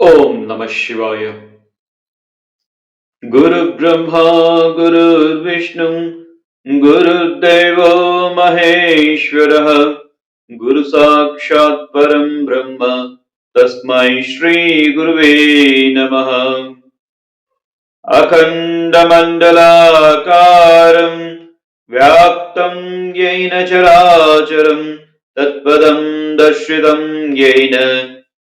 ओम् नमः शिवाय। गुरुब्रह्मा गुरुर्विष्णु गुरुर्देव महेश्वरः गुरुसाक्षात् परं ब्रह्म तस्मै श्रीगुरुवे नमः। अखण्डमण्डलाकारम् व्याप्तम् येन चराचरम् तत्पदम् दर्शितम् येन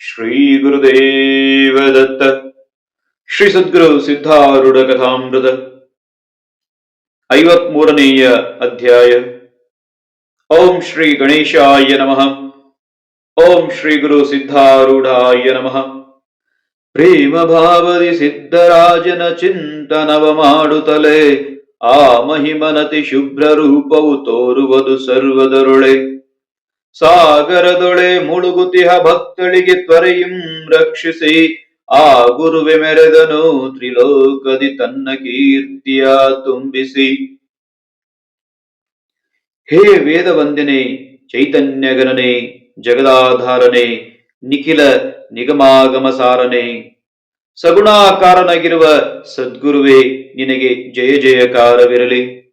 ಶ್ರೀ ಗುರುದೇವ ದತ್ತ ಶ್ರೀ ಸದ್ಗುರು ಸಿದ್ಧಾರೂಢ ಕಥಾಮೃತ. ಐವತ್ಮೂರನೆಯ ಅಧ್ಯಾಯ. ಓಂ ಶ್ರೀ ಗಣೇಶಾಯ ನಮಃ. ಓಂ ಶ್ರೀ ಗುರು ಸಿದ್ಧಾರೂಢಾಯ ನಮಃ. ಪ್ರೇಮ ಭಾವದಿ ಸಿದ್ಧರಾಜನ ಚಿಂತನವ ಮಾಡುತ್ತಲೇ, ಆ ಮಹಿಮನತಿ ಶುಭ್ರ ರೂಪವು ತೋರುವುದು ಸರ್ವದರೊಳೆ. ಸಾಗರದೊಳೆ ಮುಳುಗುತಿಹ ಭಕ್ತಳಿಗೆ ತ್ವರೆಯಂ ರಕ್ಷಿಸಿ. ಆ ಗುರುವೆ ಮೆರೆದನು ತ್ರಿಲೋಕದಿ ತನ್ನ ಕೀರ್ತಿಯ ತುಂಬಿಸಿ. ಹೇ ವೇದ ವಂದನೆ ಚೈತನ್ಯಗಣನೆ ಜಗದಾಧಾರನೆ, ನಿಖಿಲ ನಿಗಮಾಗಮ ಸಾರನೆ. ಸಗುಣಾಕಾರನಾಗಿರುವ ಸದ್ಗುರುವೆ, ನಿನಗೆ ಜಯ ಜಯಕಾರವಿರಲಿ.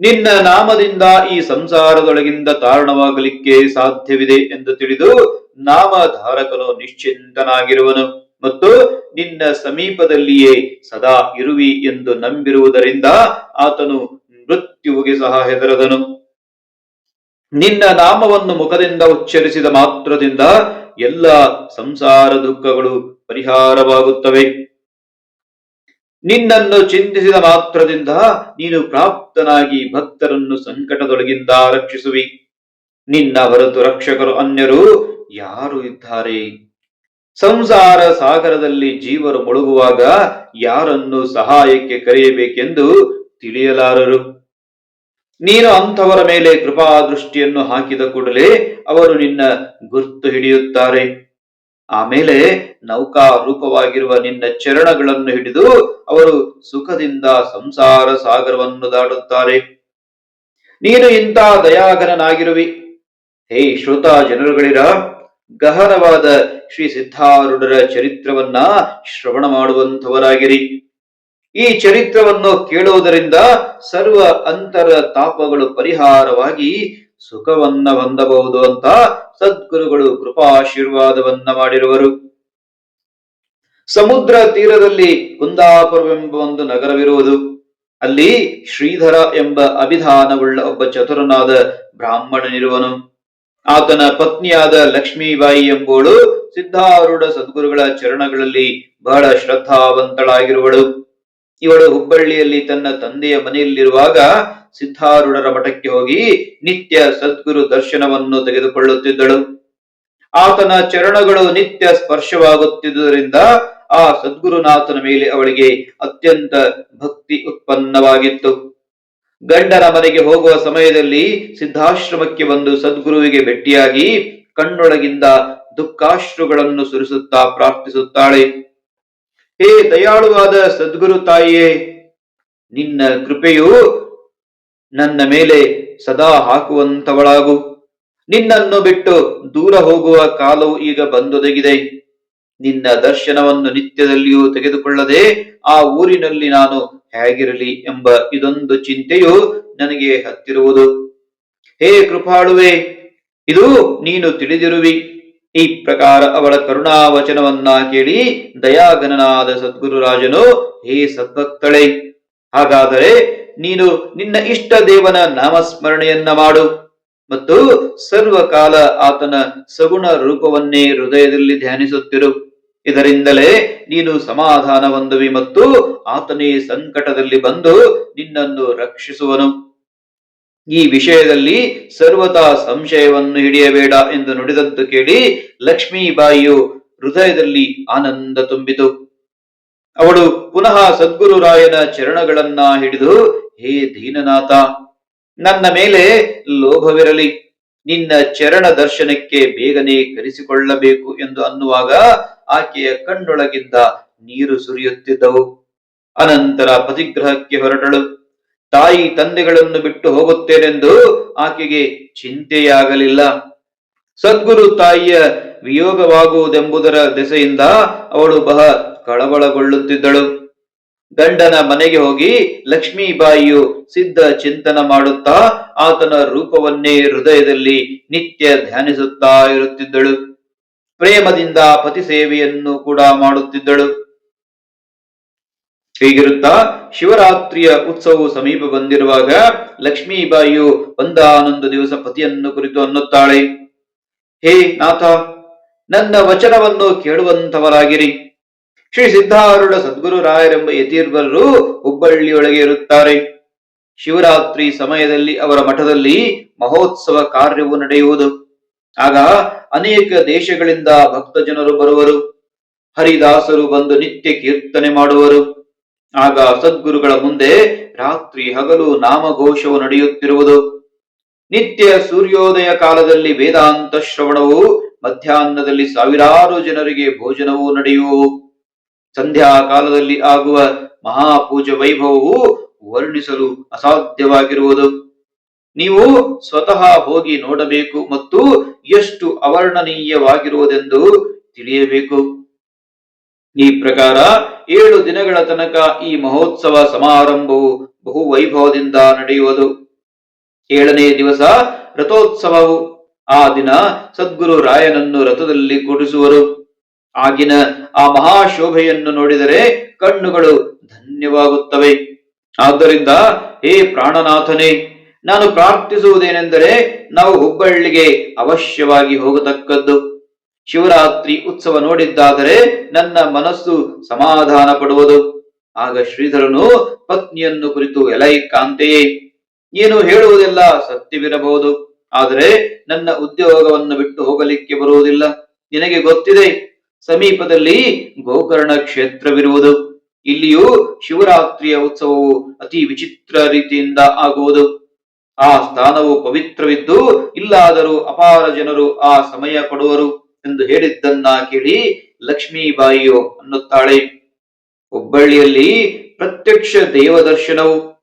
ನಿನ್ನ ನಾಮದಿಂದ ಈ ಸಂಸಾರದೊಳಗಿಂದ ತಾರಣವಾಗಲಿಕ್ಕೆ ಸಾಧ್ಯವಿದೆ ಎಂದು ತಿಳಿದು ನಾಮಧಾರಕನು ನಿಶ್ಚಿಂತನಾಗಿರುವನು ಮತ್ತು ನಿನ್ನ ಸಮೀಪದಲ್ಲಿಯೇ ಸದಾ ಇರುವಿ ಎಂದು ನಂಬಿರುವುದರಿಂದ ಆತನು ಮೃತ್ಯುವಿಗೆ ಸಹ ಹೆದರದನು. ನಿನ್ನ ನಾಮವನ್ನು ಮುಖದಿಂದ ಉಚ್ಚರಿಸಿದ ಮಾತ್ರದಿಂದ ಎಲ್ಲ ಸಂಸಾರ ದುಃಖಗಳು ಪರಿಹಾರವಾಗುತ್ತವೆ. ನಿನ್ನನ್ನು ಚಿಂತಿಸಿದ ಮಾತ್ರದಿಂದ ನೀನು ಪ್ರಾಪ್ತನಾಗಿ ಭಕ್ತರನ್ನು ಸಂಕಟದೊಳಗಿಂದ ರಕ್ಷಿಸುವಿ. ನಿನ್ನ ಹೊರತು ರಕ್ಷಕರು ಅನ್ಯರು ಯಾರು ಇದ್ದಾರೆ? ಸಂಸಾರ ಸಾಗರದಲ್ಲಿ ಜೀವರು ಮುಳುಗುವಾಗ ಯಾರನ್ನು ಸಹಾಯಕ್ಕೆ ಕರೆಯಬೇಕೆಂದು ತಿಳಿಯಲಾರರು. ನೀನು ಅಂಥವರ ಮೇಲೆ ಕೃಪಾ ದೃಷ್ಟಿಯನ್ನು ಹಾಕಿದ ಕೂಡಲೇ ಅವರು ನಿನ್ನ ಗುರ್ತು ಹಿಡಿಯುತ್ತಾರೆ. ಆಮೇಲೆ ನೌಕಾ ರೂಪವಾಗಿರುವ ನಿನ್ನ ಚರಣಗಳನ್ನು ಹಿಡಿದು ಅವರು ಸುಖದಿಂದ ಸಂಸಾರ ಸಾಗರವನ್ನು ದಾಡುತ್ತಾರೆ ನೀನು ಇಂಥ ದಯಾಗನಾಗಿರುವಿ ಹೇ ಶ್ರೋತ ಜನರುಗಳಿರ, ಗಹನವಾದ ಶ್ರೀ ಸಿದ್ಧಾರೂಢರ ಚರಿತ್ರವನ್ನ ಶ್ರವಣ ಮಾಡುವಂಥವರಾಗಿರಿ. ಈ ಚರಿತ್ರವನ್ನು ಕೇಳುವುದರಿಂದ ಸರ್ವ ಅಂತರ ತಾಪಗಳು ಪರಿಹಾರವಾಗಿ ಸುಖವನ್ನ ಹೊಂದಬಹುದು ಅಂತ ಸದ್ಗುರುಗಳು ಕೃಪಾಶೀರ್ವಾದವನ್ನ ಮಾಡಿರುವರು. ಸಮುದ್ರ ತೀರದಲ್ಲಿ ಕುಂದಾಪುರವೆಂಬ ಒಂದು ನಗರವಿರುವುದು. ಅಲ್ಲಿ ಶ್ರೀಧರ ಎಂಬ ಅಭಿಧಾನವುಳ್ಳ ಒಬ್ಬ ಚತುರನಾದ ಬ್ರಾಹ್ಮಣನಿರುವನು. ಆತನ ಪತ್ನಿಯಾದ ಲಕ್ಷ್ಮೀಬಾಯಿ ಎಂಬುವಳು ಸಿದ್ಧಾರೂಢ ಸದ್ಗುರುಗಳ ಚರಣಗಳಲ್ಲಿ ಬಹಳ ಶ್ರದ್ಧಾವಂತಳಾಗಿರುವಳು. ಇವಳು ಹುಬ್ಬಳ್ಳಿಯಲ್ಲಿ ತನ್ನ ತಂದೆಯ ಮನೆಯಲ್ಲಿರುವಾಗ ಸಿದ್ಧಾರೂಢರ ಮಠಕ್ಕೆ ಹೋಗಿ ನಿತ್ಯ ಸದ್ಗುರು ದರ್ಶನವನ್ನು ತೆಗೆದುಕೊಳ್ಳುತ್ತಿದ್ದಳು. ಆತನ ಚರಣಗಳು ನಿತ್ಯ ಸ್ಪರ್ಶವಾಗುತ್ತಿದ್ದುದರಿಂದ ಆ ಸದ್ಗುರುನಾಥನ ಮೇಲೆ ಅವಳಿಗೆ ಅತ್ಯಂತ ಭಕ್ತಿ ಉತ್ಪನ್ನವಾಗಿತ್ತು. ಗಂಡನ ಮನೆಗೆ ಹೋಗುವ ಸಮಯದಲ್ಲಿ ಸಿದ್ಧಾಶ್ರಮಕ್ಕೆ ಬಂದು ಸದ್ಗುರುವಿಗೆ ಭೇಟಿಯಾಗಿ ಕಣ್ಣೊಳಗಿಂದ ದುಃಖಾಶ್ರುಗಳನ್ನು ಸುರಿಸುತ್ತಾ ಪ್ರಾರ್ಥಿಸುತ್ತಾಳೆ. ಹೇ ದಯಾಳುವಾದ ಸದ್ಗುರು ತಾಯಿಯೇ, ನಿನ್ನ ಕೃಪೆಯು ನನ್ನ ಮೇಲೆ ಸದಾ ಹಾಕುವಂತವಳಾಗು ನಿನ್ನನ್ನು ಬಿಟ್ಟು ದೂರ ಹೋಗುವ ಕಾಲವು ಈಗ ಬಂದೊದಗಿದೆ. ನಿನ್ನ ದರ್ಶನವನ್ನು ನಿತ್ಯದಲ್ಲಿಯೂ ತೆಗೆದುಕೊಳ್ಳದೆ ಆ ಊರಿನಲ್ಲಿ ನಾನು ಹೇಗಿರಲಿ ಎಂಬ ಇದೊಂದು ಚಿಂತೆಯು ನನಗೆ ಹತ್ತಿರುವುದು. ಹೇ ಕೃಪಾಳುವೆ, ಇದು ನೀನು ತಿಳಿದಿರುವಿ. ಈ ಪ್ರಕಾರ ಅವಳ ಕರುಣಾವಚನವನ್ನ ಕೇಳಿ ದಯಾಗಣನಾದ ಸದ್ಗುರುರಾಜನು, ಹೇ ಸದ್ಭಕ್ತಳೆ ಹಾಗಾದರೆ ನೀನು ನಿನ್ನ ಇಷ್ಟ ದೇವನ ನಾಮಸ್ಮರಣೆಯನ್ನ ಮಾಡು ಮತ್ತು ಸರ್ವಕಾಲ ಆತನ ಸಗುಣ ರೂಪವನ್ನೇ ಹೃದಯದಲ್ಲಿ ಧ್ಯಾನಿಸುತ್ತಿರು. ಇದರಿಂದಲೇ ನೀನು ಸಮಾಧಾನ ಹೊಂದುವಿ ಮತ್ತು ಆತನೇ ಸಂಕಟದಲ್ಲಿ ಬಂದು ನಿನ್ನನ್ನು ರಕ್ಷಿಸುವನು. ಈ ವಿಷಯದಲ್ಲಿ ಸರ್ವತಾ ಸಂಶಯವನ್ನು ಹಿಡಿಯಬೇಡ ಎಂದು ನುಡಿದದ್ದು ಕೇಳಿ ಲಕ್ಷ್ಮೀಬಾಯಿಯು ಹೃದಯದಲ್ಲಿ ಆನಂದ ತುಂಬಿತು. ಅವಳು ಪುನಃ ಸದ್ಗುರು ರಾಯನ ಚರಣಗಳನ್ನ ಹಿಡಿದು, ಹೇ ದೀನನಾಥ, ನನ್ನ ಮೇಲೆ ಲೋಭವಿರಲಿ. ನಿನ್ನ ಚರಣ ದರ್ಶನಕ್ಕೆ ಬೇಗನೆ ಕರೆಸಿಕೊಳ್ಳಬೇಕು ಎಂದು ಅನ್ನುವಾಗ ಆಕೆಯ ಕಣ್ಣೊಳಗಿಂದ ನೀರು ಸುರಿಯುತ್ತಿದ್ದವು. ಅನಂತರ ಪತಿಗ್ರಹಕ್ಕೆ ಹೊರಟಳು. ತಾಯಿ ತಂದೆಗಳನ್ನು ಬಿಟ್ಟು ಹೋಗುತ್ತೇನೆಂದು ಆಕೆಗೆ ಚಿಂತೆಯಾಗಲಿಲ್ಲ. ಸದ್ಗುರು ತಾಯಿಯ ವಿಯೋಗವಾಗುವುದೆಂಬುದರ ದೆಸೆಯಿಂದ ಅವಳು ಬಹ ಕಳವಳಗೊಳ್ಳುತ್ತಿದ್ದಳು. ಗಂಡನ ಮನೆಗೆ ಹೋಗಿ ಲಕ್ಷ್ಮೀಬಾಯಿಯು ಸಿದ್ಧ ಚಿಂತನ ಮಾಡುತ್ತಾ ಆತನ ರೂಪವನ್ನೇ ಹೃದಯದಲ್ಲಿ ನಿತ್ಯ ಧ್ಯಾನಿಸುತ್ತಾ ಇರುತ್ತಿದ್ದಳು. ಪ್ರೇಮದಿಂದ ಪತಿ ಸೇವೆಯನ್ನು ಕೂಡ ಮಾಡುತ್ತಿದ್ದಳು. ಹೀಗಿರುತ್ತಾ ಶಿವರಾತ್ರಿಯ ಉತ್ಸವವು ಸಮೀಪ ಬಂದಿರುವಾಗ ಲಕ್ಷ್ಮೀಬಾಯಿಯು ಒಂದಾನೊಂದು ದಿವಸ ಪತಿಯನ್ನು ಕುರಿತು ಅನ್ನುತ್ತಾಳೆ. ಹೇ ನಾಥ, ನನ್ನ ವಚನವನ್ನು ಕೇಳುವಂತವರಾಗಿರಿ ಶ್ರೀ ಸಿದ್ಧಾರೂಢ ಸದ್ಗುರು ರಾಯರೆಂಬ ಯತೀರ್ವರರು ಹುಬ್ಬಳ್ಳಿಯೊಳಗೆ ಇರುತ್ತಾರೆ. ಶಿವರಾತ್ರಿ ಸಮಯದಲ್ಲಿ ಅವರ ಮಠದಲ್ಲಿ ಮಹೋತ್ಸವ ಕಾರ್ಯವು ನಡೆಯುವುದು. ಆಗ ಅನೇಕ ದೇಶಗಳಿಂದ ಭಕ್ತ ಜನರು ಬರುವರು. ಹರಿದಾಸರು ಬಂದು ನಿತ್ಯ ಕೀರ್ತನೆ ಮಾಡುವರು. ಆಗ ಸದ್ಗುರುಗಳ ಮುಂದೆ ರಾತ್ರಿ ಹಗಲು ನಾಮಘೋಷವು ನಡೆಯುತ್ತಿರುವುದು. ನಿತ್ಯ ಸೂರ್ಯೋದಯ ಕಾಲದಲ್ಲಿ ವೇದಾಂತ ಶ್ರವಣವು ಮಧ್ಯಾಹ್ನದಲ್ಲಿ ಸಾವಿರಾರು ಜನರಿಗೆ ಭೋಜನವೂ ನಡೆಯುವು. ಸಂಧ್ಯಾ ಕಾಲದಲ್ಲಿ ಆಗುವ ಮಹಾಪೂಜೆ ವೈಭವವು ವರ್ಣಿಸಲು ಅಸಾಧ್ಯವಾಗಿರುವುದು. ನೀವು ಸ್ವತಃ ಹೋಗಿ ನೋಡಬೇಕು ಮತ್ತು ಎಷ್ಟು ಅವರ್ಣನೀಯವಾಗಿರುವುದೆಂದು ತಿಳಿಯಬೇಕು. ಈ ಪ್ರಕಾರ ಏಳು ದಿನಗಳ ತನಕ ಈ ಮಹೋತ್ಸವ ಸಮಾರಂಭವು ಬಹು ವೈಭವದಿಂದ ನಡೆಯುವುದು. ಏಳನೇ ದಿವಸ ರಥೋತ್ಸವವು. ಆ ದಿನ ಸದ್ಗುರು ರಾಯನನ್ನು ರಥದಲ್ಲಿ ಕೂಡಿಸುವರು. ಆಗಿನ ಆ ಮಹಾಶೋಭೆಯನ್ನು ನೋಡಿದರೆ ಕಣ್ಣುಗಳು ಧನ್ಯವಾಗುತ್ತವೆ. ಆದ್ದರಿಂದ, ಹೇ ಪ್ರಾಣನಾಥನೇ, ನಾನು ಪ್ರಾರ್ಥಿಸುವುದೇನೆಂದರೆ ನಾವು ಹುಬ್ಬಳ್ಳಿಗೆ ಅವಶ್ಯವಾಗಿ ಹೋಗತಕ್ಕದ್ದು. ಶಿವರಾತ್ರಿ ಉತ್ಸವ ನೋಡಿದ್ದಾದರೆ ನನ್ನ ಮನಸ್ಸು ಸಮಾಧಾನ ಪಡುವುದು. ಆಗ ಶ್ರೀಧರನು, ಪತ್ನಿಯನ್ನು ಕುರಿತು ಎಲೈ ಕಾಂತೆಯೇ ನೀನು ಹೇಳುವುದೆಲ್ಲ ಸತ್ಯವಿರಬಹುದು. ಆದರೆ ನನ್ನ ಉದ್ಯೋಗವನ್ನು ಬಿಟ್ಟು ಹೋಗಲಿಕ್ಕೆ ಬರುವುದಿಲ್ಲ. ನಿನಗೆ ಗೊತ್ತಿದೆ ಸಮೀಪದಲ್ಲಿ ಗೋಕರ್ಣ ಕ್ಷೇತ್ರವಿರುವುದು. ಇಲ್ಲಿಯೂ ಶಿವರಾತ್ರಿಯ ಉತ್ಸವವು ಅತಿ ವಿಚಿತ್ರ ರೀತಿಯಿಂದ ಆಗುವುದು. ಆ ಸ್ಥಾನವು ಪವಿತ್ರವಿದ್ದು ಇಲ್ಲಾದರೂ ಅಪಾರ ಜನರು ಆ ಸಮಯ ಕೊಡುವರು ಎಂದು ಹೇಳಿದ್ದನ್ನ ಕೇಳಿ ಲಕ್ಷ್ಮೀಬಾಯಿಯು ಅನ್ನುತ್ತಾಳೆ. ಹುಬ್ಬಳ್ಳಿಯಲ್ಲಿ ಪ್ರತ್ಯಕ್ಷ ದೇವದರ್ಶನವು.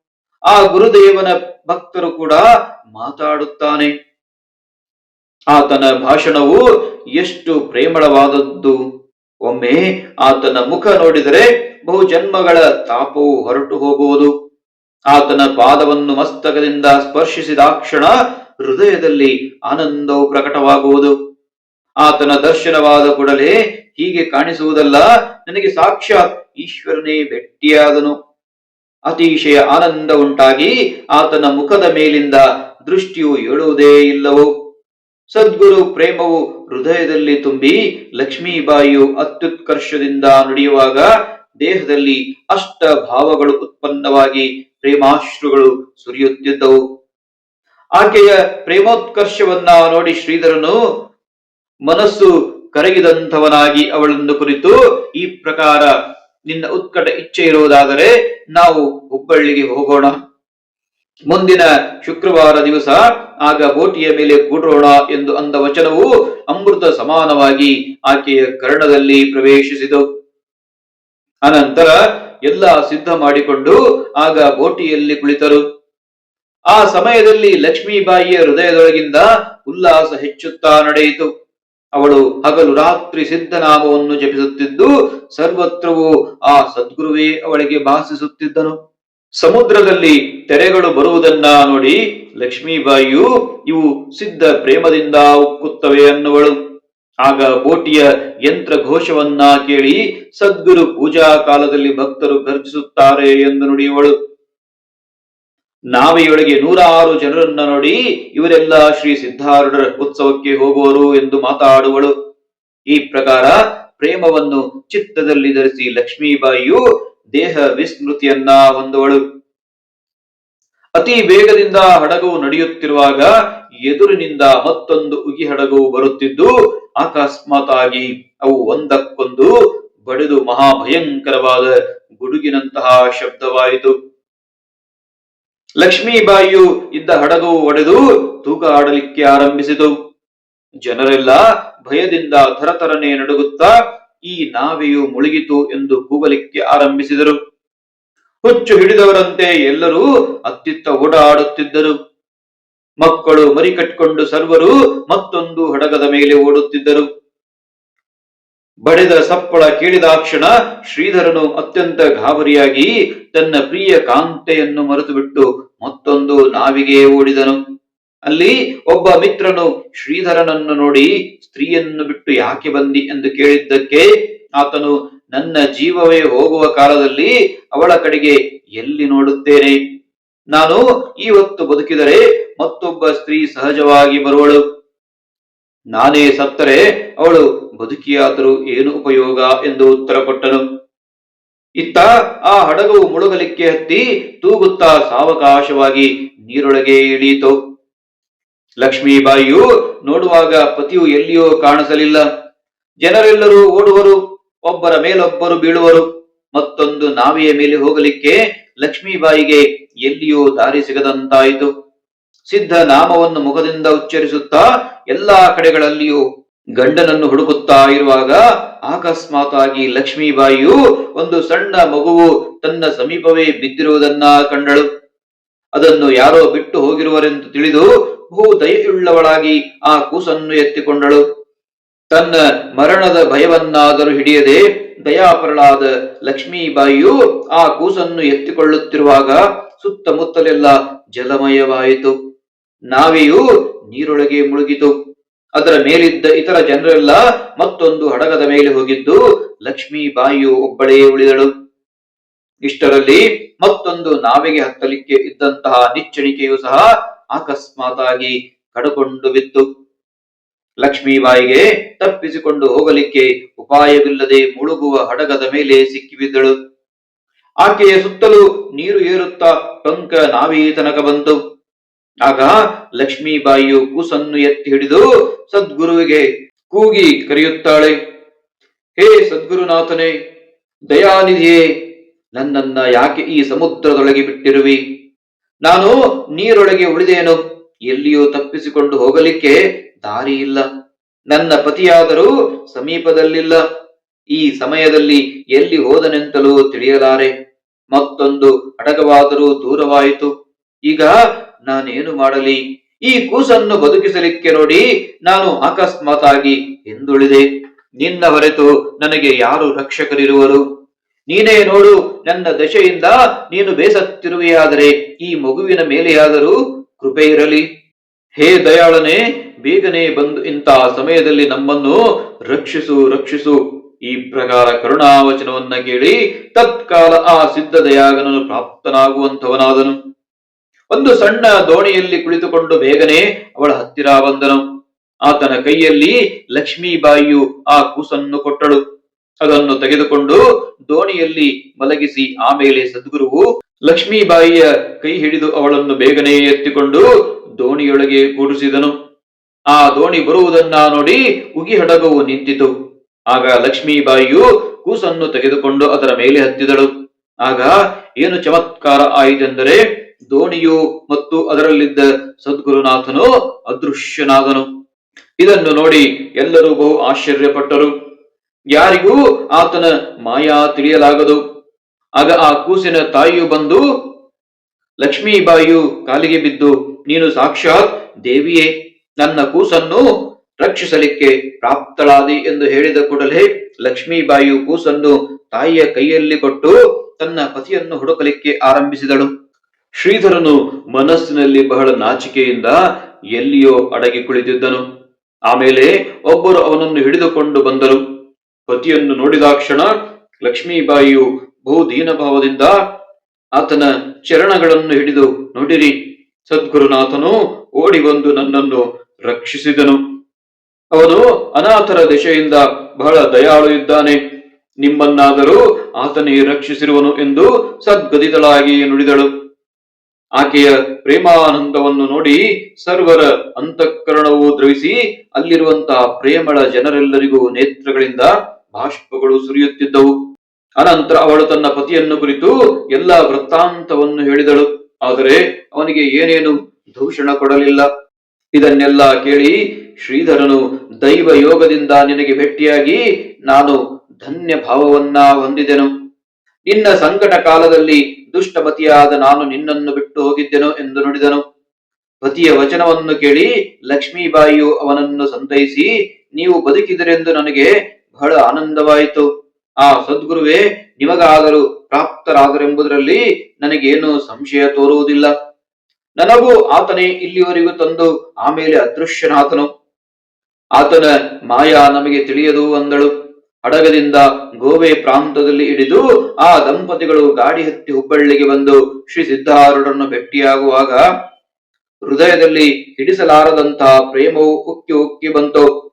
ಆ ಗುರುದೇವನ ಭಕ್ತರು ಕೂಡ ಮಾತಾಡುತ್ತಾನೆ. ಆತನ ಭಾಷಣವು ಎಷ್ಟು ಪ್ರೇಮಳವಾದದ್ದು. ಒಮ್ಮೆ ಆತನ ಮುಖ ನೋಡಿದರೆ ಬಹು ಜನ್ಮಗಳ ತಾಪವು ಹೊರಟು ಹೋಗುವುದು. ಆತನ ಪಾದವನ್ನು ಮಸ್ತಕದಿಂದ ಸ್ಪರ್ಶಿಸಿದಾಕ್ಷಣ ಹೃದಯದಲ್ಲಿ ಆನಂದವು ಪ್ರಕಟವಾಗುವುದು. ಆತನ ದರ್ಶನವಾದ ಕೂಡಲೇ ಹೀಗೆ ಕಾಣಿಸುವುದಲ್ಲ, ನನಗೆ ಸಾಕ್ಷಾತ್ ಈಶ್ವರನೇ ಭೆಟ್ಟಿಯಾದನು ಅತಿಶಯ ಆನಂದ ಉಂಟಾಗಿ ಆತನ ಮುಖದ ಮೇಲಿಂದ ದೃಷ್ಟಿಯು ಏಳುವುದೇ ಇಲ್ಲವೋ. ಸದ್ಗುರು ಪ್ರೇಮವು ಹೃದಯದಲ್ಲಿ ತುಂಬಿ ಲಕ್ಷ್ಮೀಬಾಯಿಯು ಅತ್ಯುತ್ಕರ್ಷದಿಂದ ನುಡಿಯುವಾಗ ದೇಹದಲ್ಲಿ ಅಷ್ಟ ಭಾವಗಳು ಉತ್ಪನ್ನವಾಗಿ ಪ್ರೇಮಾಶ್ರುಗಳು ಸುರಿಯುತ್ತಿದ್ದವು. ಆಕೆಯ ಪ್ರೇಮೋತ್ಕರ್ಷವನ್ನ ನೋಡಿ ಶ್ರೀಧರನು ಮನಸ್ಸು ಕರಗಿದಂಥವನಾಗಿ ಅವಳನ್ನು ಕುರಿತು, ಈ ಪ್ರಕಾರ ನಿನ್ನ ಉತ್ಕಟ ಇಚ್ಛೆ ಇರುವುದಾದರೆ ನಾವು ಹುಬ್ಬಳ್ಳಿಗೆ ಹೋಗೋಣ. ಮುಂದಿನ ಶುಕ್ರವಾರ ದಿವಸ ಆಗ ಬೋಟಿಯ ಮೇಲೆ ಕೂಡೋಣ ಎಂದು ಅಂದ ವಚನವು ಅಮೃತ ಸಮಾನವಾಗಿ ಆಕೆಯ ಕರ್ಣದಲ್ಲಿ ಪ್ರವೇಶಿಸಿತು. ಅನಂತರ ಎಲ್ಲ ಸಿದ್ಧ ಮಾಡಿಕೊಂಡು ಆಗ ಬೋಟಿಯಲ್ಲಿ ಕುಳಿತರು. ಆ ಸಮಯದಲ್ಲಿ ಲಕ್ಷ್ಮೀಬಾಯಿಯ ಹೃದಯದೊಳಗಿಂದ ಉಲ್ಲಾಸ ಹೆಚ್ಚುತ್ತಾ ನಡೆಯಿತು. ಅವಳು ಹಗಲು ರಾತ್ರಿ ಸಿದ್ಧನಾಮವನ್ನು ಜಪಿಸುತ್ತಿದ್ದು ಸರ್ವತ್ರವೂ ಆ ಸದ್ಗುರುವೇ ಅವಳಿಗೆ ಭಾಸಿಸುತ್ತಿದ್ದನು. ಸಮುದ್ರದಲ್ಲಿ ತೆರೆಗಳು ಬರುವುದನ್ನ ನೋಡಿ, ಲಕ್ಷ್ಮೀಬಾಯಿಯು ಇವು ಸಿದ್ಧ ಪ್ರೇಮದಿಂದ ಉಕ್ಕುತ್ತವೆ ಅನ್ನುವಳು. ಆಗ ಬೋಟಿಯ ಯಂತ್ರ ಘೋಷವನ್ನ ಕೇಳಿ ಸದ್ಗುರು ಪೂಜಾ ಕಾಲದಲ್ಲಿ ಭಕ್ತರು ಗರ್ಜಿಸುತ್ತಾರೆ ಎಂದು ನುಡಿಯುವಳು. ನಾವೆಯೊಳಗೆ ನೂರಾರು ಜನರನ್ನ ನೋಡಿ ಇವರೆಲ್ಲ ಶ್ರೀ ಸಿದ್ಧಾರೂಢರ ಉತ್ಸವಕ್ಕೆ ಹೋಗುವರು ಎಂದು ಮಾತಾಡುವಳು. ಈ ಪ್ರಕಾರ ಪ್ರೇಮವನ್ನು ಚಿತ್ತದಲ್ಲಿ ಧರಿಸಿ ಲಕ್ಷ್ಮೀಬಾಯಿಯು ದೇಹ ವಿಸ್ಮೃತಿಯನ್ನ ಹೊಂದುವಳು. ಅತಿ ವೇಗದಿಂದ ಹಡಗು ನಡೆಯುತ್ತಿರುವಾಗ ಎದುರಿನಿಂದ ಮತ್ತೊಂದು ಉಗಿ ಹಡಗು ಬರುತ್ತಿದ್ದು ಅಕಸ್ಮಾತ್ ಆಗಿ ಅವು ಒಂದಕ್ಕೊಂದು ಬಡಿದು ಮಹಾಭಯಂಕರವಾದ ಗುಡುಗಿನಂತಹ ಶಬ್ದವಾಯಿತು. ಲಕ್ಷ್ಮೀಬಾಯಿಯು ಇದ್ದ ಹಡಗು ಒಡೆದು ತೂಕ ಆಡಲಿಕ್ಕೆ ಆರಂಭಿಸಿತು. ಜನರೆಲ್ಲ ಭಯದಿಂದ ಥರಥರನೆ ನಡುಗುತ್ತಾ ಈ ನಾವೆಯು ಮುಳುಗಿತು ಎಂದು ಕೂಗಲಿಕ್ಕೆ ಆರಂಭಿಸಿದರು. ಹುಚ್ಚು ಹಿಡಿದವರಂತೆ ಎಲ್ಲರೂ ಅತ್ತಿತ್ತ ಓಡಾಡುತ್ತಿದ್ದರು. ಮಕ್ಕಳು ಮರಿ ಕಟ್ಟಿಕೊಂಡು ಸರ್ವರು ಮತ್ತೊಂದು ಹಡಗದ ಮೇಲೆ ಓಡುತ್ತಿದ್ದರು. ಬಡಿದ ಸಪ್ಪಳ ಕೇಳಿದಾಕ್ಷಣ ಶ್ರೀಧರನು ಅತ್ಯಂತ ಗಾಬರಿಯಾಗಿ ತನ್ನ ಪ್ರಿಯ ಕಾಂತೆಯನ್ನು ಮರೆತುಬಿಟ್ಟು ಮತ್ತೊಂದು ನಾವಿಗೆ ಓಡಿದನು. ಅಲ್ಲಿ ಒಬ್ಬ ಮಿತ್ರನು ಶ್ರೀಧರನನ್ನು ನೋಡಿ, ಸ್ತ್ರೀಯನ್ನು ಬಿಟ್ಟು ಯಾಕೆ ಬಂದಿ? ಎಂದು ಕೇಳಿದ್ದಕ್ಕೆ ಆತನು, ನನ್ನ ಜೀವವೇ ಹೋಗುವ ಕಾಲದಲ್ಲಿ ಅವಳ ಕಡೆಗೆ ಎಲ್ಲಿ ನೋಡುತ್ತೇನೆ? ನಾನು ಇವತ್ತು ಬದುಕಿದರೆ ಮತ್ತೊಬ್ಬ ಸ್ತ್ರೀ ಸಹಜವಾಗಿ ಬರುವಳು. ನಾನೇ ಸತ್ತರೆ ಅವಳು ಬದುಕಿಯಾದರೂ ಏನು ಉಪಯೋಗ? ಎಂದು ಉತ್ತರ ಕೊಟ್ಟನು. ಇತ್ತ ಆ ಹಡಗು ಮುಳುಗಲಿಕ್ಕೆ ಹತ್ತಿ ತೂಗುತ್ತಾ ಸಾವಕಾಶವಾಗಿ ನೀರೊಳಗೆ ಇಳಿಯಿತು. ಲಕ್ಷ್ಮೀಬಾಯಿಯು ನೋಡುವಾಗ ಪತಿಯು ಎಲ್ಲಿಯೋ ಕಾಣಿಸಲಿಲ್ಲ. ಜನರೆಲ್ಲರೂ ಓಡುವರು, ಒಬ್ಬರ ಮೇಲೊಬ್ಬರು ಬೀಳುವರು. ಮತ್ತೊಂದು ನಾವೆಯ ಮೇಲೆ ಹೋಗಲಿಕ್ಕೆ ಲಕ್ಷ್ಮೀಬಾಯಿಗೆ ಎಲ್ಲಿಯೂ ದಾರಿ ಸಿಗದಂತಾಯಿತು. ಸಿದ್ಧ ನಾಮವನ್ನು ಮುಖದಿಂದ ಉಚ್ಚರಿಸುತ್ತಾ ಎಲ್ಲಾ ಕಡೆಗಳಲ್ಲಿಯೂ ಗಂಡನನ್ನು ಹುಡುಕುತ್ತಾ ಇರುವಾಗ ಅಕಸ್ಮಾತಾಗಿ ಲಕ್ಷ್ಮೀಬಾಯಿಯು ಒಂದು ಸಣ್ಣ ಮಗುವು ತನ್ನ ಸಮೀಪವೇ ಬಿದ್ದಿರುವುದನ್ನ ಕಂಡಳು. ಅದನ್ನು ಯಾರೋ ಬಿಟ್ಟು ಹೋಗಿರುವರೆಂದು ತಿಳಿದು ಬಹು ದಯೆಯುಳ್ಳವಳಾಗಿ ಆ ಕೂಸನ್ನು ಎತ್ತಿಕೊಂಡಳು. ತನ್ನ ಮರಣದ ಭಯವನ್ನಾದರೂ ಹಿಡಿಯದೆ ದಯಾಪರಳಾದ ಲಕ್ಷ್ಮೀಬಾಯಿಯು ಆ ಕೂಸನ್ನು ಎತ್ತಿಕೊಳ್ಳುತ್ತಿರುವಾಗ ಸುತ್ತಮುತ್ತಲೆಲ್ಲ ಜಲಮಯವಾಯಿತು. ನಾವೆಯು ನೀರೊಳಗೆ ಮುಳುಗಿತು. ಅದರ ಮೇಲಿದ್ದ ಇತರ ಜನರೆಲ್ಲ ಮತ್ತೊಂದು ಹಡಗದ ಮೇಲೆ ಹೋಗಿದ್ದು ಲಕ್ಷ್ಮೀಬಾಯಿಯು ಒಬ್ಬಳೇ ಉಳಿದಳು. ಇಷ್ಟರಲ್ಲಿ ಮತ್ತೊಂದು ನಾವೆಗೆ ಹತ್ತಲಿಕ್ಕೆ ಇದ್ದಂತಹ ನಿಚ್ಚಣಿಕೆಯು ಸಹ ಅಕಸ್ಮಾತಾಗಿ ಕಡುಕೊಂಡು ಬಿತ್ತು. ಲಕ್ಷ್ಮೀಬಾಯಿಗೆ ತಪ್ಪಿಸಿಕೊಂಡು ಹೋಗಲಿಕ್ಕೆ ಉಪಾಯವಿಲ್ಲದೆ ಮುಳುಗುವ ಹಡಗದ ಮೇಲೆ ಸಿಕ್ಕಿಬಿದ್ದಳು. ಆಕೆಯ ಸುತ್ತಲೂ ನೀರು ಏರುತ್ತಾ ಟೊಂಕ ನಾವೀ ತನಕ ಬಂತು. ಆಗ ಲಕ್ಷ್ಮೀಬಾಯಿಯು ಕೂಸನ್ನು ಎತ್ತಿ ಹಿಡಿದು ಸದ್ಗುರುವಿಗೆ ಕೂಗಿ ಕರೆಯುತ್ತಾಳೆ, ಹೇ ಸದ್ಗುರುನಾಥನೇ, ದಯಾನಿಧಿಯೇ, ನನ್ನನ್ನ ಯಾಕೆ ಈ ಸಮುದ್ರದೊಳಗೆ ಬಿಟ್ಟಿರುವಿ? ನಾನು ನೀರೊಳಗೆ ಉಳಿದೇನು? ಎಲ್ಲಿಯೂ ತಪ್ಪಿಸಿಕೊಂಡು ಹೋಗಲಿಕ್ಕೆ ದಾರಿ ಇಲ್ಲ. ನನ್ನ ಪತಿಯಾದರೂ ಸಮೀಪದಲ್ಲಿಲ್ಲ. ಈ ಸಮಯದಲ್ಲಿ ಎಲ್ಲಿ ಹೋದನೆಂತಲೂ ತಿಳಿಯಲಾರೆ. ಮತ್ತೊಂದು ಅಡಗವಾದರೂ ದೂರವಾಯಿತು. ಈಗ ನಾನೇನು ಮಾಡಲಿ? ಈ ಕೂಸನ್ನು ಬದುಕಿಸಲಿಕ್ಕೆ ನೋಡಿ ನಾನು ಅಕಸ್ಮಾತಾಗಿ ಹಿಂದುಳಿದೆ ನಿನ್ನ ಹೊರತು ನನಗೆ ಯಾರು ರಕ್ಷಕರಿರುವರು? ನೀನೇ ನೋಡು ನನ್ನ ದಶೆಯಿಂದ ನೀನು ಬೇಸತ್ತಿರುವೆಯಾದರೆ ಈ ಮಗುವಿನ ಮೇಲೆಯಾದರೂ ಕೃಪೆ ಇರಲಿ. ಹೇ ದಯಾಳನೆ, ಬೇಗನೆ ಬಂದು ಇಂತಹ ಸಮಯದಲ್ಲಿ ನಮ್ಮನ್ನು ರಕ್ಷಿಸು ರಕ್ಷಿಸು. ಈ ಪ್ರಕಾರ ಕರುಣಾವಚನವನ್ನ ಕೇಳಿ ತತ್ಕಾಲ ಆ ಸಿದ್ಧ ದಯಾಗನನು ಪ್ರಾಪ್ತನಾಗುವಂಥವನಾದನು. ಒಂದು ಸಣ್ಣ ದೋಣಿಯಲ್ಲಿ ಕುಳಿತುಕೊಂಡು ಬೇಗನೆ ಅವಳ ಹತ್ತಿರ ಬಂದನು. ಆತನ ಕೈಯಲ್ಲಿ ಲಕ್ಷ್ಮೀಬಾಯಿಯು ಆ ಕೂಸನ್ನು ಕೊಟ್ಟಳು. ಅದನ್ನು ತೆಗೆದುಕೊಂಡು ದೋಣಿಯಲ್ಲಿ ಮಲಗಿಸಿ ಆಮೇಲೆ ಸದ್ಗುರುವು ಲಕ್ಷ್ಮೀಬಾಯಿಯ ಕೈ ಹಿಡಿದು ಅವಳನ್ನು ಬೇಗನೆ ಎತ್ತಿಕೊಂಡು ದೋಣಿಯೊಳಗೆ ಕೂಡಿಸಿದನು. ಆ ದೋಣಿ ಬರುವುದನ್ನ ನೋಡಿ ಉಗಿ ಹಡಗವು ನಿಂತಿತು. ಆಗ ಲಕ್ಷ್ಮೀಬಾಯಿಯು ಕೂಸನ್ನು ತೆಗೆದುಕೊಂಡು ಅದರ ಮೇಲೆ ಹತ್ತಿದಳು. ಆಗ ಏನು ಚಮತ್ಕಾರ ಆಯಿತೆಂದರೆ ದೋಣಿಯು ಮತ್ತು ಅದರಲ್ಲಿದ್ದ ಸದ್ಗುರುನಾಥನು ಅದೃಶ್ಯನಾದನು. ಇದನ್ನು ನೋಡಿ ಎಲ್ಲರೂ ಬಹು ಆಶ್ಚರ್ಯಪಟ್ಟರು. ಯಾರಿಗೂ ಆತನ ಮಾಯಾ ತಿಳಿಯಲಾಗದು. ಆಗ ಆ ಕೂಸಿನ ತಾಯಿಯು ಬಂದು ಲಕ್ಷ್ಮೀಬಾಯಿಯು ಕಾಲಿಗೆ ಬಿದ್ದು, ನೀನು ಸಾಕ್ಷಾತ್ ದೇವಿಯೇ. ನನ್ನ ಕೂಸನ್ನು ರಕ್ಷಿಸಲಿಕ್ಕೆ ಪ್ರಾಪ್ತಳಾದಿ ಎಂದು ಹೇಳಿದ ಕೂಡಲೇ ಲಕ್ಷ್ಮೀಬಾಯಿಯು ಕೂಸನ್ನು ತಾಯಿಯ ಕೈಯಲ್ಲಿ ಕೊಟ್ಟು ತನ್ನ ಪತಿಯನ್ನು ಹುಡುಕಲಿಕ್ಕೆ ಆರಂಭಿಸಿದಳು. ಶ್ರೀಧರನು ಮನಸ್ಸಿನಲ್ಲಿ ಬಹಳ ನಾಚಿಕೆಯಿಂದ ಎಲ್ಲಿಯೋ ಅಡಗಿ ಕುಳಿತಿದ್ದನು. ಆಮೇಲೆ ಒಬ್ಬರು ಅವನನ್ನು ಹಿಡಿದುಕೊಂಡು ಬಂದರು. ಪತಿಯನ್ನು ನೋಡಿದಾಕ್ಷಣ ಲಕ್ಷ್ಮೀಬಾಯಿಯು ಬಹು ದೀನಭಾವದಿಂದ ಆತನ ಚರಣಗಳನ್ನು ಹಿಡಿದು, ನೋಡಿರಿ, ಸದ್ಗುರುನಾಥನು ಓಡಿ ಬಂದು ನನ್ನನ್ನು ರಕ್ಷಿಸಿದನು. ಅವನು ಅನಾಥರ ದಿಶೆಯಿಂದ ಬಹಳ ದಯಾಳು ಇದ್ದಾನೆ. ನಿಮ್ಮನ್ನಾದರೂ ಆತನೇ ರಕ್ಷಿಸಿರುವನು ಎಂದು ಸದ್ಗದಿತಳಾಗಿ ನುಡಿದಳು. ಆಕೆಯ ಪ್ರೇಮಾನಂದವನ್ನು ನೋಡಿ ಸರ್ವರ ಅಂತಃಕರಣವು ದ್ರವಿಸಿ, ಅಲ್ಲಿರುವಂತಹ ಪ್ರೇಮಳ ಜನರೆಲ್ಲರಿಗೂ ನೇತ್ರಗಳಿಂದ ಬಾಷ್ಪಗಳು ಸುರಿಯುತ್ತಿದ್ದವು. ಅನಂತರ ಅವಳು ತನ್ನ ಪತಿಯನ್ನು ಕುರಿತು ಎಲ್ಲ ವೃತ್ತಾಂತವನ್ನು ಹೇಳಿದಳು. ಆದರೆ ಅವನಿಗೆ ಏನೇನು ದೂಷಣ ಕೊಡಲಿಲ್ಲ. ಇದನ್ನೆಲ್ಲ ಕೇಳಿ ಶ್ರೀಧರನು ದೈವ ಯೋಗದಿಂದ ನಿನಗೆ ಭೇಟಿಯಾಗಿ ನಾನು ಧನ್ಯ ಭಾವವನ್ನ ಹೊಂದಿದೆನು. ನಿನ್ನ ಸಂಕಟ ಕಾಲದಲ್ಲಿ ದುಷ್ಟಪತಿಯಾದ ನಾನು ನಿನ್ನನ್ನು ಬಿಟ್ಟು ಹೋಗಿದ್ದೆನು ಎಂದು ನುಡಿದನು. ಪತಿಯ ವಚನವನ್ನು ಕೇಳಿ ಲಕ್ಷ್ಮೀಬಾಯಿಯು ಅವನನ್ನು ಸಂತೈಸಿ, ನೀವು ಬದುಕಿದರೆಂದು ನನಗೆ ಬಹಳ ಆನಂದವಾಯಿತು. ಆ ಸದ್ಗುರುವೇ, ನಿಮಗಾದರೂ ಪ್ರಾಪ್ತರಾದರೆಂಬುದರಲ್ಲಿ ನನಗೇನು ಸಂಶಯ ತೋರುವುದಿಲ್ಲ. ನನಗೂ ಆತನೇ ಇಲ್ಲಿವರೆಗೂ ತಂದು ಆಮೇಲೆ ಅದೃಶ್ಯನಾತನು ಆತನ ಮಾಯಾ ನಮಗೆ ತಿಳಿಯದು ಅಂದಳು. ಹಡಗದಿಂದ ಗೋವೆ ಪ್ರಾಂತದಲ್ಲಿ ಹಿಡಿದು ಆ ದಂಪತಿಗಳು ಗಾಡಿ ಹತ್ತಿ ಹುಬ್ಬಳ್ಳಿಗೆ ಬಂದು ಶ್ರೀ ಸಿದ್ಧಾರೂಢರನ್ನು ಭೇಟಿಯಾಗುವಾಗ ಹೃದಯದಲ್ಲಿ ಹಿಡಿಸಲಾರದಂತಹ ಪ್ರೇಮವು ಉಕ್ಕಿ ಉಕ್ಕಿ ಬಂತು.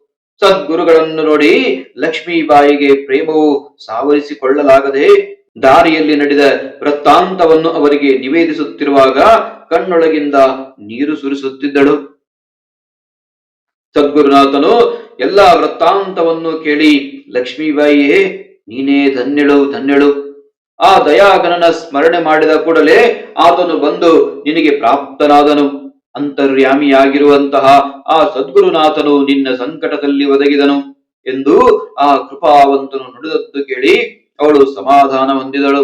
ಸದ್ಗುರುಗಳನ್ನು ನೋಡಿ ಲಕ್ಷ್ಮೀಬಾಯಿಗೆ ಪ್ರೇಮವು ಸಾವರಿಸಿಕೊಳ್ಳಲಾಗದೆ ದಾರಿಯಲ್ಲಿ ನಡೆದ ವೃತ್ತಾಂತವನ್ನು ಅವರಿಗೆ ನಿವೇದಿಸುತ್ತಿರುವಾಗ ಕಣ್ಣೊಳಗಿಂದ ನೀರು ಸುರಿಸುತ್ತಿದ್ದಳು. ಸದ್ಗುರುನಾಥನು ಎಲ್ಲಾ ವೃತ್ತಾಂತವನ್ನು ಕೇಳಿ ಲಕ್ಷ್ಮೀಬಾಯಿಯೇ ನೀನೇ ಧನ್ಯಳು ಧನ್ಯಳು. ಆ ದಯಾಗಣನ ಸ್ಮರಣೆ ಮಾಡಿದ ಕೂಡಲೇ ಆತನು ಬಂದು ನಿನಗೆ ಪ್ರಾಪ್ತನಾದನು. ಅಂತರ್ಯಾಮಿಯಾಗಿರುವಂತಹ ಆ ಸದ್ಗುರುನಾಥನು ನಿನ್ನ ಸಂಕಟದಲ್ಲಿ ಒದಗಿದನು ಎಂದು ಆ ಕೃಪಾವಂತನು ನುಡಿದದ್ದು ಕೇಳಿ ಅವಳು ಸಮಾಧಾನ ಹೊಂದಿದಳು.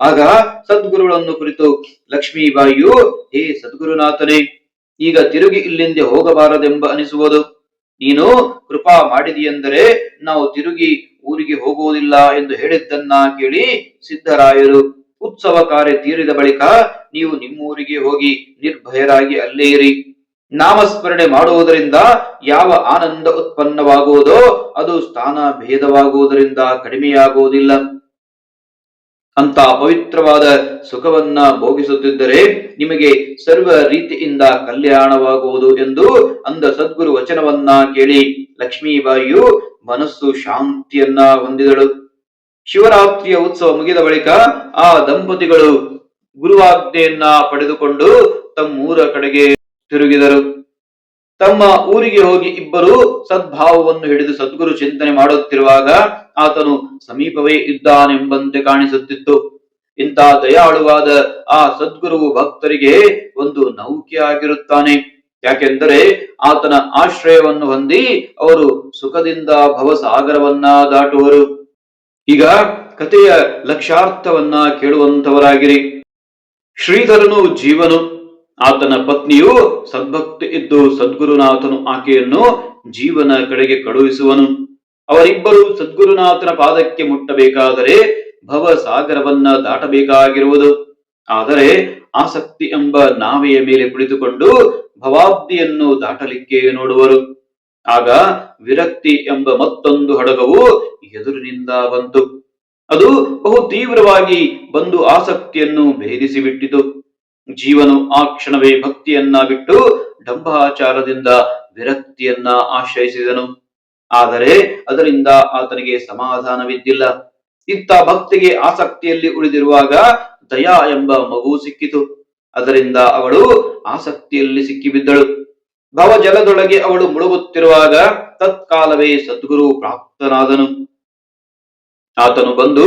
ಆಗ ಸದ್ಗುರುಗಳನ್ನು ಕುರಿತು ಲಕ್ಷ್ಮೀಬಾಯಿಯು ಹೇ ಸದ್ಗುರುನಾಥನೇ, ಈಗ ತಿರುಗಿ ಇಲ್ಲಿಂದೆ ಹೋಗಬಾರದೆಂಬ ಅನಿಸುವುದು. ನೀನು ಕೃಪಾ ಮಾಡಿದೆಯೆಂದರೆ ನಾವು ತಿರುಗಿ ಊರಿಗೆ ಹೋಗುವುದಿಲ್ಲ ಎಂದು ಹೇಳಿದ್ದನ್ನ ಕೇಳಿ ಸಿದ್ಧರಾಯರು ಉತ್ಸವ ಕಾರ್ಯ ತೀರಿದ ಬಳಿಕ ನೀವು ನಿಮ್ಮೂರಿಗೆ ಹೋಗಿ ನಿರ್ಭಯರಾಗಿ ಅಲ್ಲೇ ಇರಿ ನಾಮಸ್ಮರಣೆ ಮಾಡುವುದರಿಂದ ಯಾವ ಆನಂದ ಉತ್ಪನ್ನವಾಗುವುದೋ ಅದು ಸ್ಥಾನ ಭೇದವಾಗುವುದರಿಂದ ಕಡಿಮೆಯಾಗುವುದಿಲ್ಲ. ಅಂತ ಪವಿತ್ರವಾದ ಸುಖವನ್ನ ಭೋಗಿಸುತ್ತಿದ್ದರೆ ನಿಮಗೆ ಸರ್ವ ರೀತಿಯಿಂದ ಕಲ್ಯಾಣವಾಗುವುದು ಎಂದು ಅಂದ ಸದ್ಗುರು ವಚನವನ್ನ ಕೇಳಿ ಲಕ್ಷ್ಮೀಬಾಯಿಯು ಮನಸ್ಸು ಶಾಂತಿಯನ್ನ ಹೊಂದಿದಳು. ಶಿವರಾತ್ರಿಯ ಉತ್ಸವ ಮುಗಿದ ಬಳಿಕ ಆ ದಂಪತಿಗಳು ಗುರುವಾಜ್ಞೆಯನ್ನ ಪಡೆದುಕೊಂಡು ತಮ್ಮೂರ ಕಡೆಗೆ ತಿರುಗಿದರು. ತಮ್ಮ ಊರಿಗೆ ಹೋಗಿ ಇಬ್ಬರು ಸದ್ಭಾವವನ್ನು ಹಿಡಿದು ಸದ್ಗುರು ಚಿಂತನೆ ಮಾಡುತ್ತಿರುವಾಗ ಆತನು ಸಮೀಪವೇ ಇದ್ದಾನೆಂಬಂತೆ ಕಾಣಿಸುತ್ತಿತ್ತು. ಇಂಥ ದಯಾಳುವಾದ ಆ ಸದ್ಗುರುವು ಭಕ್ತರಿಗೆ ಒಂದು ನೌಕೆಯಾಗಿರುತ್ತಾನೆ ಯಾಕೆಂದರೆ ಆತನ ಆಶ್ರಯವನ್ನು ಹೊಂದಿ ಅವರು ಸುಖದಿಂದ ಭವಸಾಗರವನ್ನ ದಾಟುವರು. ಈಗ ಕಥೆಯ ಲಕ್ಷಾರ್ಥವನ್ನ ಕೇಳುವಂತವರಾಗಿರಿ. ಶ್ರೀಧರನು ಜೀವನು, ಆತನ ಪತ್ನಿಯು ಸದ್ಭಕ್ತಿ ಇದ್ದು ಸದ್ಗುರುನಾಥನು ಆಕೆಯನ್ನು ಜೀವನ ಕಡೆಗೆ ಕಳುಹಿಸುವನು. ಅವರಿಬ್ಬರು ಸದ್ಗುರುನಾಥನ ಪಾದಕ್ಕೆ ಮುಟ್ಟಬೇಕಾದರೆ ಭವ ಸಾಗರವನ್ನ ದಾಟಬೇಕಾಗಿರುವುದು. ಆದರೆ ಆಸಕ್ತಿ ಎಂಬ ನಾವೆಯ ಮೇಲೆ ಕುಳಿತುಕೊಂಡು ಭವಾಬ್ದಿಯನ್ನು ದಾಟಲಿಕ್ಕೆ ನೋಡುವರು. ಆಗ ವಿರಕ್ತಿ ಎಂಬ ಮತ್ತೊಂದು ಹಡಗವು ಎದುರಿನಿಂದ ಬಂತು. ಅದು ಬಹು ತೀವ್ರವಾಗಿ ಬಂದು ಆಸಕ್ತಿಯನ್ನು ಭೇದಿಸಿ ಬಿಟ್ಟಿತು ಜೀವನು ಆ ಕ್ಷಣವೇ ಭಕ್ತಿಯನ್ನ ಬಿಟ್ಟು ಡಂಭಾಚಾರದಿಂದ ವಿರಕ್ತಿಯನ್ನ ಆಶ್ರಯಿಸಿದನು. ಆದರೆ ಅದರಿಂದ ಆತನಿಗೆ ಸಮಾಧಾನವಿದ್ದಿಲ್ಲ. ಇತ್ತ ಭಕ್ತಿಗೆ ಆಸಕ್ತಿಯಲ್ಲಿ ಉಳಿದಿರುವಾಗ ದಯಾ ಎಂಬ ಮಗು ಸಿಕ್ಕಿತು. ಅದರಿಂದ ಅವಳು ಆಸಕ್ತಿಯಲ್ಲಿ ಸಿಕ್ಕಿಬಿದ್ದಳು. ಭವಜಲದೊಳಗೆ ಅವಳು ಮುಳುಗುತ್ತಿರುವಾಗ ತತ್ಕಾಲವೇ ಸದ್ಗುರು ಪ್ರಾಪ್ತನಾದನು. ಆತನು ಬಂದು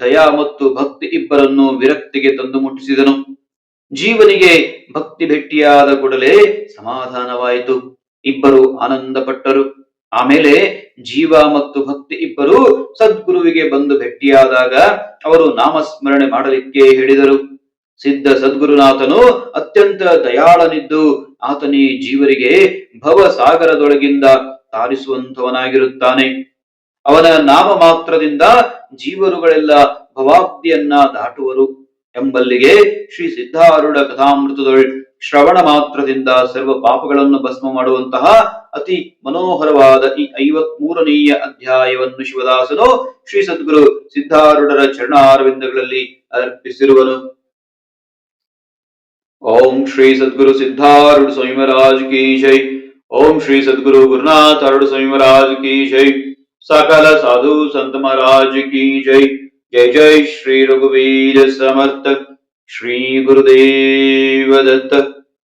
ದಯಾ ಮತ್ತು ಭಕ್ತಿ ಇಬ್ಬರನ್ನು ವಿರಕ್ತಿಗೆ ತಂದು ಮುಟ್ಟಿಸಿದನು. ಜೀವನಿಗೆ ಭಕ್ತಿ ಭೆಟ್ಟಿಯಾದ ಕೂಡಲೇ ಸಮಾಧಾನವಾಯಿತು. ಇಬ್ಬರು ಆನಂದ ಪಟ್ಟರು ಆಮೇಲೆ ಜೀವ ಮತ್ತು ಭಕ್ತಿ ಇಬ್ಬರು ಸದ್ಗುರುವಿಗೆ ಬಂದು ಭೇಟಿಯಾದಾಗ ಅವರು ನಾಮಸ್ಮರಣೆ ಮಾಡಲಿಕ್ಕೆ ಹೇಳಿದರು. ಸಿದ್ಧ ಸದ್ಗುರುನಾಥನು ಅತ್ಯಂತ ದಯಾಳನಿದ್ದು ಆತನೇ ಜೀವರಿಗೆ ಭವ ಸಾಗರದೊಳಗಿಂದ ತಾರಿಸುವಂತವನಾಗಿರುತ್ತಾನೆ ಅವನ ನಾಮ ಮಾತ್ರದಿಂದ ಜೀವರುಗಳೆಲ್ಲ ಭವಾಬ್ದಿಯನ್ನ ದಾಟುವರು ಎಂಬಲ್ಲಿಗೆ ಶ್ರೀ ಸಿದ್ಧಾರೂಢ ಕಥಾಮೃತದೊಳ್ ಶ್ರವಣ ಮಾತ್ರದಿಂದ ಸರ್ವ ಪಾಪಗಳನ್ನು ಭಸ್ಮ ಮಾಡುವಂತಹ ಅತಿ ಮನೋಹರವಾದ ಈ ಐವತ್ ಅಧ್ಯಾಯವನ್ನು ಶಿವದಾಸನು ಶ್ರೀ ಸದ್ಗುರು ಸಿದ್ಧಾರೂಢರ ಚರಣಾರವಿಂದಗಳಲ್ಲಿ ಅರ್ಪಿಸಿರುವನು. ओम श्री सदगुरु सिद्धारूढ़ स्वामी महाराज की जय। ओम श्री सदगुरु गुरुनाथ अरुण स्वामी महाराज की जय। सकल साधु संत महाराज की जय। जय जय श्री रघुवीर समर्थ। श्री गुरुदेव दत्त।